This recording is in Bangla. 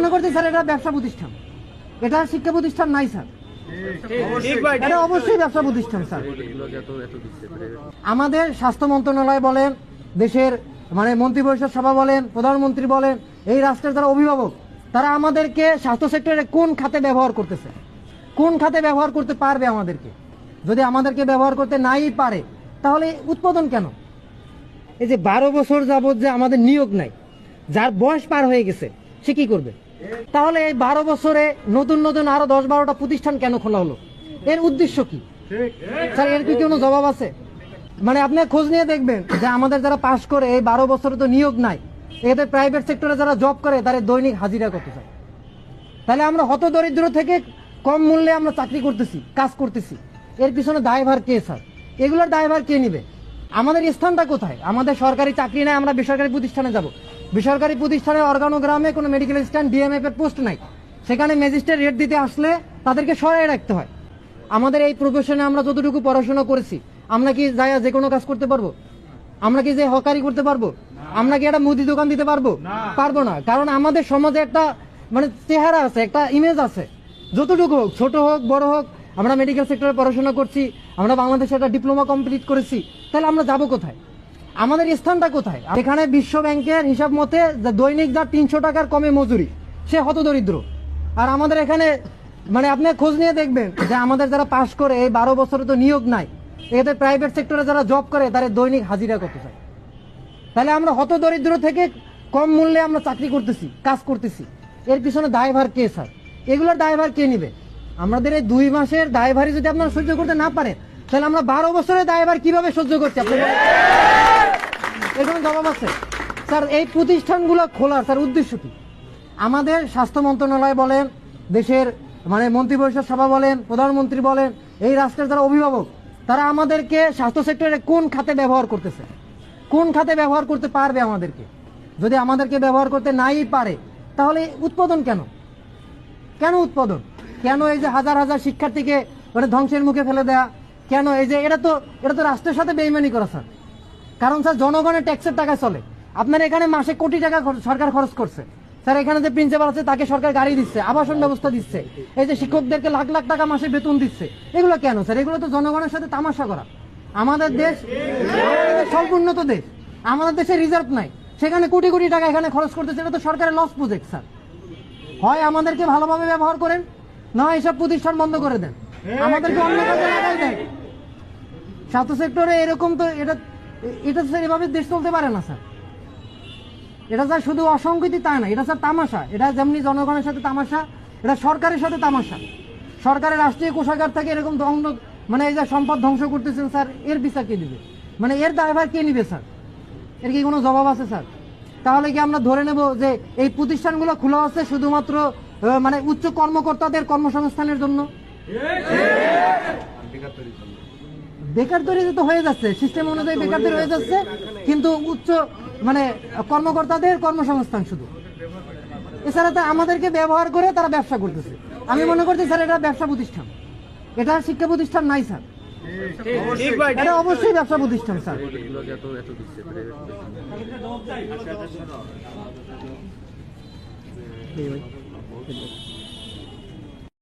মনে করছি স্যার, এটা ব্যবসা প্রতিষ্ঠান। এটা শিক্ষা প্রতিষ্ঠান নাই, স্যার। এটা অবশ্যই ব্যবসা প্রতিষ্ঠান, স্যার। আমাদের স্বাস্থ্য মন্ত্রণালয় বলেন, দেশের মানে মন্ত্রী পরিষদ সভা বলেন, প্রধানমন্ত্রী বলেন, এই রাষ্ট্রের যারা অভিভাবক, তারা আমাদেরকে স্বাস্থ্য সেক্টরে কোন খাতে ব্যবহার করতেছে? কোন খাতে ব্যবহার করতে পারবে আমাদেরকে? যদি আমাদেরকে ব্যবহার করতে নাই পারে, তাহলে উৎপাদন কেন? এই যে বারো বছর যাবত যে আমাদের নিয়োগ নাই, যার বয়স পার হয়ে গেছে, সে কি করবে? তাহলে এই বারো বছরে নতুন নতুন আরও দশ বারোটা প্রতিষ্ঠান কেন খোলা হলো? এর উদ্দেশ্য কি? স্যার, এর কি কোনো জবাব আছে? মানে আপনি খোঁজ নিয়ে দেখবেন যে আমাদের যারা পাশ করে এই বারো বছরে তো নিয়োগ নাই এতে প্রাইভেট সেক্টরে যারা জব করে তাদের দৈনিক হাজিরা কত স্যার? তাহলে আমরা হত দরিদ্র থেকে কম মূল্যে আমরা চাকরি করতেছি, কাজ করতেছি। এর পিছনে দায়ভার কে স্যার? এগুলোর দায়ভার কে নিবে? আমাদের স্থানটা কোথায়? আমাদের সরকারি চাকরি নাই, আমরা বেসরকারি প্রতিষ্ঠানে যাব। বেসরকারি প্রতিষ্ঠানে অর্গানোগ্রামে কোনো মেডিকেল স্ট্যান্ড ডিএমএফ এর পোস্ট নাই। সেখানে ম্যাজিস্ট্রেট রেট দিতে আসলে তাদেরকে সরাই রাখতে হয়। আমাদের এই প্রফেশনে আমরা যতটুকু পড়াশোনা করেছি আমরা কি যাই যে কোনো কাজ করতে পারব? আমরা কি যে হকারি করতে পারব? আমরা কি একটা মুদি দোকান দিতে পারব? পারব না। কারণ আমাদের সমাজে একটা মানে চেহারা আছে একটা ইমেজ আছে। যতটুকু হোক ছোট হোক বড় হোক আমরা মেডিকেল সেক্টরে পড়াশোনা করছি আমরা বাংলাদেশে একটা ডিপ্লোমা কমপ্লিট করেছি তাহলে আমরা যাব কোথায়? আমাদের স্থানটা কোথায়? এখানে বিশ্ব ব্যাংকের হিসাব মতে দৈনিক যা তিনশো টাকার কমে মজুরি, সে হত দরিদ্র। আর আমাদের এখানে মানে আপনি খোঁজ নিয়ে দেখবেন যে আমাদের যারা পাশ করে এই বারো বছরে তো নিয়োগ নাই এতে প্রাইভেট সেক্টরে যারা জব করে, তাদের দৈনিক হাজিরা কত চায় তাহলে আমরা হত দরিদ্র থেকে কম মূল্যে আমরা চাকরি করতেছি, কাজ করতেছি। এর পিছনে দায়ভার কে স্যার এগুলোর দায়ভার কে নিবে? আমাদের এই দুই মাসের দায়ভারই যদি আপনারা সহ্য করতে না পারেন, তাহলে আমরা বারো বছরের দায়ভার কীভাবে সহ্য করছি? আপনি জবাব আছে। স্যার, এই প্রতিষ্ঠানগুলো খোলার স্যার উদ্দেশ্য কি? আমাদের স্বাস্থ্য মন্ত্রণালয় বলেন, দেশের মানে মন্ত্রী পরিষদ সভা বলেন, প্রধানমন্ত্রী বলেন, এই রাষ্ট্রের যারা অভিভাবক, তারা আমাদেরকে স্বাস্থ্য সেক্টরে কোন খাতে ব্যবহার করতেছে? কোন খাতে ব্যবহার করতে পারবে আমাদেরকে? যদি আমাদেরকে ব্যবহার করতে নাই পারে, তাহলে উৎপাদন কেন? কেন উৎপাদন? কেন এই যে হাজার হাজার শিক্ষার্থীকে মানে ধ্বংসের মুখে ফেলে দেয়া? কেন এই যে, এটা তো এটা তো রাষ্ট্রের সাথে বেইমানি করা, স্যার। কারণ স্যার, জনগণের ট্যাক্সের টাকা চলে। আপনার এখানে মাসে কোটি টাকা সরকার খরচ করছে। স্যার, এখানে যে প্রিন্সিপাল আছে, তাকে সরকার গাড়ি দিচ্ছে, আবাসন ব্যবস্থা দিচ্ছে। এই যে শিক্ষকদেরকে লাখ লাখ টাকা মাসে বেতন দিচ্ছে, এগুলো কেন স্যার? এগুলো তো জনগণের সাথে তামাশা করা। আমাদের দেশ উন্নত দেশ। আমাদের দেশে রিজার্ভ নাই। সেখানে কোটি কোটি টাকা এখানে খরচ করতেছে এটা তো সরকারের লস প্রজেক্ট স্যার। হয় আমাদেরকে ভালোভাবে ব্যবহার করেন, না এসব প্রতিষ্ঠান বন্ধ করে দেন। আমাদেরকে অন্য কাজে লাগাই দেয়। স্বাস্থ্য সেক্টরে এরকম তো, এটা এটা স্যার, এভাবে দেশ চলতে পারে না, স্যার। এটা স্যার শুধু অসংগতি তা না, এটা স্যার তামাশা। এটা যেমনি জনগণের সাথে তামাশা, এটা সরকারের সাথে তামাশা। সরকারের রাষ্ট্রীয় কোষাগার থেকে এরকম ধ্বংস মানে এই যে সম্পদ ধ্বংস করতেছেন, স্যার, এর বিচার কে দিবে মানে এর দায়ভার কে নিবে, স্যার? এর কি কোনো জবাব আছে, স্যার? তাহলে কি আমরা ধরে নেব যে এই প্রতিষ্ঠানগুলো খোলা আছে শুধুমাত্র মানে উচ্চ কর্মকর্তাদের কর্মসংস্থানের জন্য? বেকার তৈরি তো হয়ে যাচ্ছে সিস্টেম অনুযায়ী বেকার তৈরি হয়ে যাচ্ছে, কিন্তু উচ্চ মানে কর্মকর্তাদের কর্মসংস্থান শুধু। এছাড়া তো আমাদেরকে ব্যবহার করে তারা ব্যবসা করতেছে। আমি মনে করছি স্যার, এটা ব্যবসা প্রতিষ্ঠান। এটা শিক্ষা প্রতিষ্ঠান নাই, স্যার। অবশ্যই ব্যবসা প্রতিষ্ঠান, স্যার।